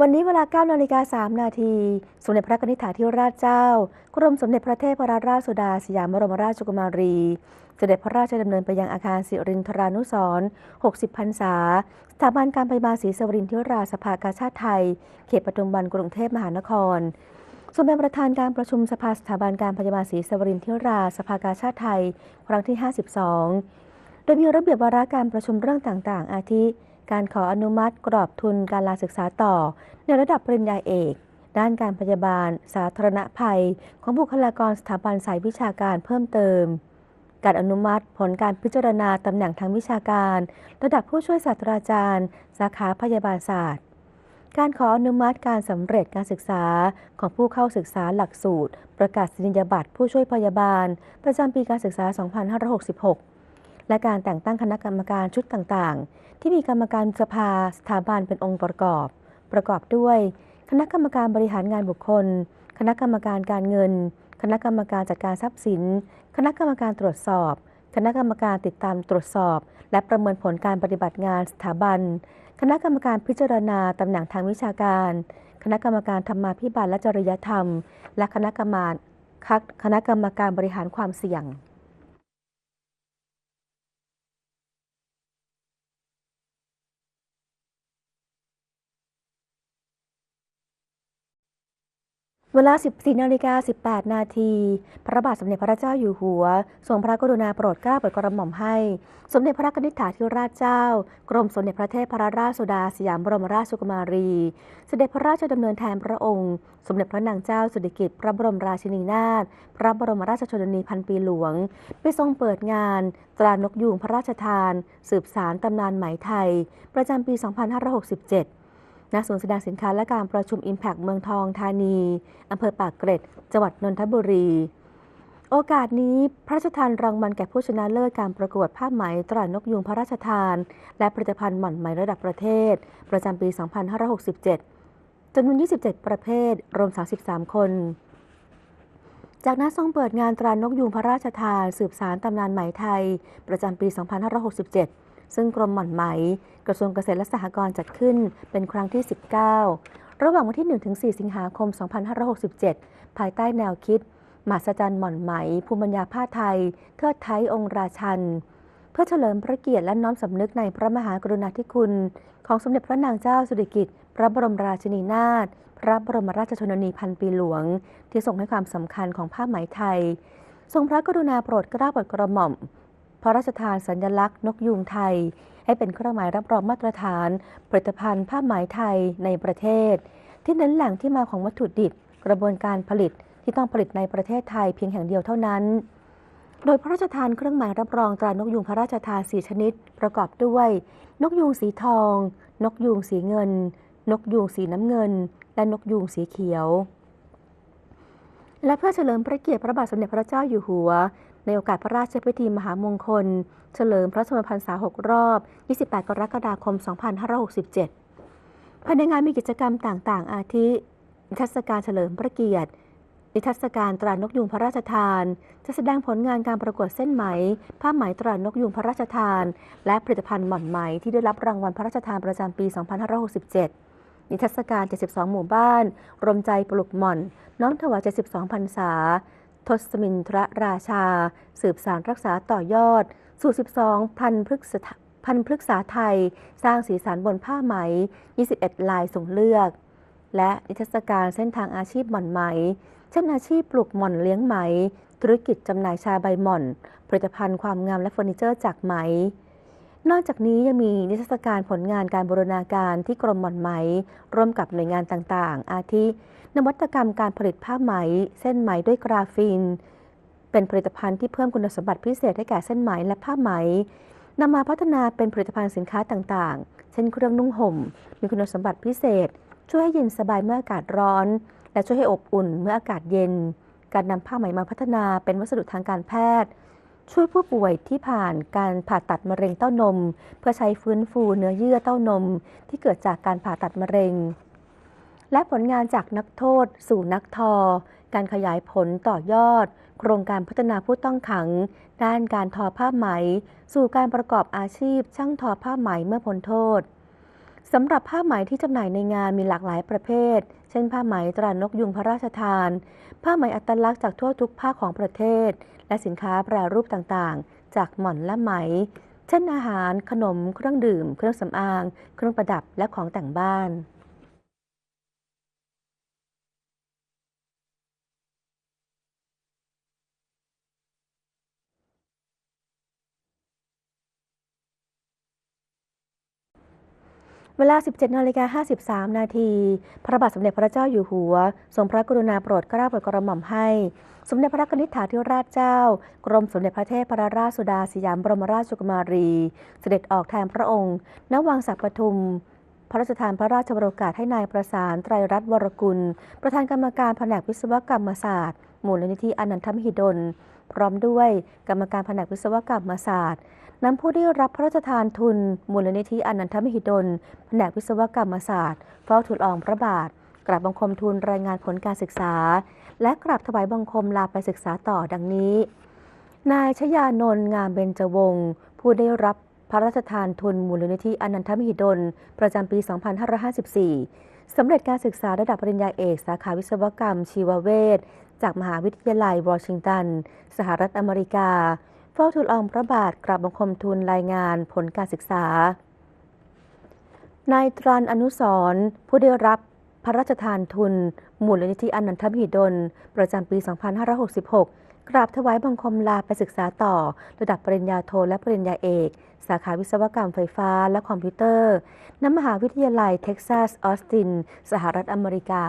วันนี้เวลา9นาฬิกา3นาที สมเด็จพระนิธิถาธิราชเจ้า กรมสมเด็จพระเทพรัตนราชสุดาสยามบรมราชกุมารี เสด็จพระราชดำเนินไปยังอาคารสิรินทรานุสรณ์60 พรรษา สถาบันการพยาบาศรีสวรินทราสภากาชาติไทย เขตปทุมวันกรุงเทพมหานครส่วนเป็นประธานการประชุมสภาสถาบันการพยาบาลศรีสวรินทราสภากาชาติไทย ครั้งที่ 52 โดยมีระเบียบวาระการประชุมเรื่องต่างๆ อาทิ การขออนุมัติกรอบทุนการลาศึกษาต่อ ในระดับปริญญาเอก ด้านการพยาบาล สาธารณภัย ของบุคลากรสถาบันสายวิชาการเพิ่มเติม การอนุมัติผลการพิจารณาตำแหน่งทางวิชาการ ระดับผู้ช่วยศาสตราจารย์ สาขาพยาบาลศาสตร์ การขออนุมัติการสำเร็จการศึกษาของผู้เข้าศึกษาหลักสูตร ประกาศนียบัตรผู้ช่วยพยาบาล ประจำปีการศึกษา 2566 และการแต่งตั้งคณะกรรมการชุดต่างๆ ที่มีกรรมการสภาสถาบันเป็นองค์ประกอบ ประกอบด้วย คณะกรรมการบริหารงานบุคคล คณะกรรมการการเงิน คณะกรรมการจัดการทรัพย์สิน คณะกรรมการตรวจสอบ คณะกรรมการติดตามตรวจสอบ และประเมินผลการปฏิบัติงานสถาบัน คณะกรรมการพิจารณาตำแหน่งทางวิชาการ คณะกรรมการธรรมาภิบาลและจริยธรรม และคณะกรรมการคณะกรรมการบริหารความเสี่ยง เวลา 14นาฬิกา18 นาที พระบาทสมเด็จพระเจ้าอยู่หัว ทรงพระกรุณาโปรดเกล้าโปรดกระหม่อมให้ สมเด็จพระนิธิถาธิราชเจ้า กรมสมเด็จพระเทพรราชสุดาสยามบรมราชกุมารี เสด็จพระราชดำเนินแทนพระองค์ สมเด็จพระนางเจ้าสิริกิติ์พระบรมราชินีนาถ พระบรมราชชนนีพันปีหลวง ไปทรงเปิดงาน ตรานกยูงพระราชทาน สืบสารตำนานไหมไทย ประจำปี 2567 ณศูนย์แสดงสินค้าและการประชุม Impact เมืองทองธานีอำเภอปากเกร็ด จังหวัดนนทบุรี โอกาสนี้พระราชทานรางวัลแก่ผู้ชนะเลิศการประกวดผ้าไหมตรานกยุงพระราชทาน และผลิตภัณฑ์หม่อนไหมระดับประเทศ ประจำปี 2567จำนวน 27 ประเภท รวม 33 คนจากนั้นทรงเปิดงานตรานกยุงพระราชทาน สืบสารตำนานไหมไทย ประจำปี 2567 ซึ่งกรมหม่อนไหม กระทรวงเกษตรและสหกรณ์จัดขึ้นเป็นครั้งที่ 19 ระหว่างวันที่ 1-4 สิงหาคม 2567 ภายใต้แนวคิดมหัศจรรย์หม่อนไหม ภูมิปัญญาผ้าไทย เทิดไทยองค์ราชัน เพื่อเฉลิมพระเกียรติและน้อมสำนึกในพระมหากรุณาธิคุณ ของสมเด็จพระนางเจ้าสิริกิติ์พระบรมราชินีนาถพระบรมราชชนนีพันปีหลวง ที่ทรงให้ความสำคัญของผ้าไหมไทย ทรงพระกรุณาโปรดเกล้าโปรดกระหม่อม ระราชทานสัญลักษณ์นกยูงไทย ให้เป็นเครื่องหมายรับรองมาตรฐาน ผลิตภัณฑ์ผ้าไหมไทยในประเทศ ที่เน้นแหล่งที่มาของวัตถุดิบ กระบวนการผลิตที่ต้องผลิตในประเทศไทยเพียงแห่งเดียวเท่านั้น โดยพระราชทานเครื่องหมายรับรองตรานกยูงพระราชทานสีชนิด ประกอบด้วย นกยูงสีทอง นกยูงสีเงิน นกยูงสีน้ำเงิน และนกยูงสีเขียวและเพื่อเฉลิมพระเกียรติพระบาทสมเด็จพระเจ้าอยู่หัว ในโอกาสพระราชพิธีมหามงคล เฉลิมพระชนมพรรษา 6 รอบ 28 กรกฎาคม 2567 ภายในงานมีกิจกรรมต่างๆ อาทินิทรรศการเฉลิมพระเกียรติ นิทรรศการตรานกยูงพระราชทาน จะแสดงผลงานการประกวดเส้นไหม ผ้าไหมตรานกยูงพระราชทาน และผลิตภัณฑ์หม่อนไหมที่ได้รับรางวัลพระราชทานประจำปี 2567นิทรรศการ 72 หมู่บ้าน รวมใจปลุกหม่อน น้อมถวาย 72 พรรษา ทศมินทรราชา สืบสารรักษาต่อยอด สู่ 12 พันพฤกษพันพฤกษาไทย สร้างสีสันบนผ้าไหม 21 ลายส่งเลือก และนิทรรศการเส้นทางอาชีพหม่อนไหม เช่นอาชีพปลูกหม่อนเลี้ยงไหม ธุรกิจจำหน่ายชาใบหม่อน ผลิตภัณฑ์ความงามและเฟอร์นิเจอร์จากไหม นอกจากนี้ยังมีนิทรรศการผลงานการบูรณาการที่กรมหม่อนไหม ร่วมกับหน่วยงานต่างๆ อาทิ นวัตกรรมการผลิตผ้าไหม เส้นไหมด้วยกราฟีน เป็นผลิตภัณฑ์ที่เพิ่มคุณสมบัติพิเศษให้แก่เส้นไหมและผ้าไหมนำมาพัฒนาเป็นผลิตภัณฑ์สินค้าต่างๆ เช่นเครื่องนุ่งห่ม มีคุณสมบัติพิเศษ ช่วยให้เย็นสบายเมื่ออากาศร้อน และช่วยให้อบอุ่นเมื่ออากาศเย็น การนำผ้าไหมมาพัฒนาเป็นวัสดุทางการแพทย์ ช่วยผู้ป่วยที่ผ่านการผ่าตัดมะเร็งเต้านม เพื่อใช้ฟื้นฟูเนื้อเยื่อเต้านม ที่เกิดจากการผ่าตัดมะเร็ง และผลงานจากนักโทษ สู่นักทอ การขยายผลต่อยอด โครงการพัฒนาผู้ต้องขัง ด้านการทอผ้าไหม สู่การประกอบอาชีพ ช่างทอผ้าไหมเมื่อพ้นโทษสำหรับผ้าไหมที่จำหน่ายในงานมีหลากหลายประเภท เช่น ผ้าไหมตรานกยุงพระราชทาน ผ้าไหมอัตลักษณ์จากทั่วทุกภาคของประเทศ และสินค้าแปรรูปต่างๆ จากหม่อนและไหม เช่นอาหาร ขนม เครื่องดื่ม เครื่องสำอาง เครื่องประดับ และของแต่งบ้าน เวลา 17นาฬิกา53 นาที พระบาทสมเด็จพระเจ้าอยู่หัว ทรงพระกรุณาโปรดเกล้าโปรดกระหม่อมให้ สมเด็จพระนิธิถาธิราชเจ้า กรมสมเด็จพระเทพรราชสุดาสยามบรมราชกุมารี เสด็จออกแทนพระองค์ ณ วังสักปทุม พระราชทานพระราชบรกาสให้นายประสานไตรรัตน์วรกุล ประธานกรรมการแผนกวิศวกรรมศาสตร์ มูลนิธิอนันทมหิดล พร้อมด้วยกรรมการแผนกวิศวกรรมศาสตร์นำผู้ได้รับพระราชทานทุน มูลนิธิอนันทมหิดล แผนกวิศวกรรมศาสตร์เฝ้าทูลอองพระบาท กราบบังคมทูลรายงานผลการศึกษา และกราบถวายบังคมลาไปศึกษาต่อดังนี้ นายชยานนท์งามเบญจวงศ์ผู้ได้รับพระราชทานทุนมูลนิธิอนันทมหิดล ประจำปี 2554สำเร็จการศึกษาระดับปริญญาเอก สาขาวิศวกรรม ชีวเวช จากมหาวิทยาลัยวอชิงตัน สหรัฐอเมริกา เฝ้าทูลอองพระบาทกราบบังคมทูลรายงานผลการศึกษา นายตรันอนุสรผู้ได้รับพระราชทานทุน มูลนิธิอนันทมหิดล ประจำปี 2566 กราบถวายบังคมลาไปศึกษาต่อ ระดับปริญญาโทและปริญญาเอก สาขาวิศวกรรมไฟฟ้าและคอมพิวเตอร์ณมหาวิทยาลัยเท็กซัส ออสติน สหรัฐอเมริกา